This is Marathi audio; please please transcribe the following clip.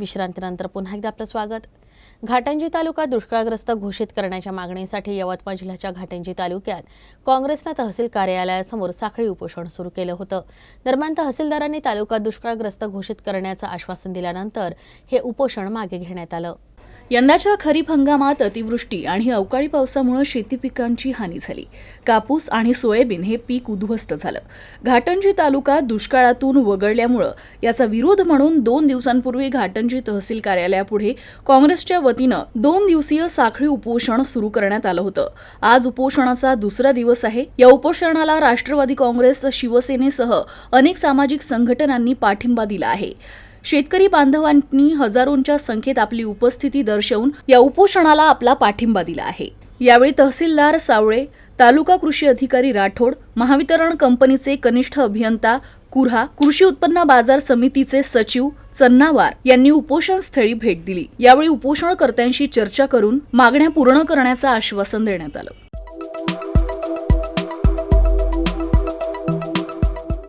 विश्रांतीनंतर पुन्हा एकदा आपलं स्वागत. घाटंजी तालुका दुष्काळग्रस्त घोषित करण्याच्या मागणीसाठी यवतमाळ जिल्ह्याच्या घाटंजी तालुक्यात काँग्रेसनं तहसील कार्यालयासमोर साखळी उपोषण सुरू केलं होतं. दरम्यान तहसीलदारांनी तालुका दुष्काळग्रस्त घोषित करण्याचं आश्वासन दिल्यानंतर हे उपोषण मागे घेण्यात आलं. यंदाच्या खरीप हंगामात अतिवृष्टी आणि अवकाळी पावसामुळे शेती पिकांची हानी झाली. कापूस आणि सोयाबीन हे पीक उद्ध्वस्त झालं. घाटंजी तालुका दुष्काळातून वगळल्यामुळं याचा विरोध म्हणून दोन दिवसांपूर्वी घाटंजी तहसील कार्यालयापुढे काँग्रेसच्या वतीनं दोन दिवसीय साखळी उपोषण सुरू करण्यात आलं होतं. आज उपोषणाचा दुसरा दिवस आहे. या उपोषणाला राष्ट्रवादी काँग्रेस शिवसेनेसह अनेक सामाजिक संघटनांनी पाठिंबा दिला आहे. शेतकरी बांधवांनी हजारोंच्या संख्येत आपली उपस्थिती दर्शवून या उपोषणाला आपला पाठिंबा दिला आहे. यावेळी तहसीलदार सावळे तालुका कृषी अधिकारी राठोड महावितरण कंपनीचे कनिष्ठ अभियंता कुर्हा कृषी उत्पन्न बाजार समितीचे सचिव चन्नावार यांनी उपोषण स्थळी भेट दिली. यावेळी उपोषणकर्त्यांशी चर्चा करून मागण्या पूर्ण करण्याचं आश्वासन देण्यात आलं.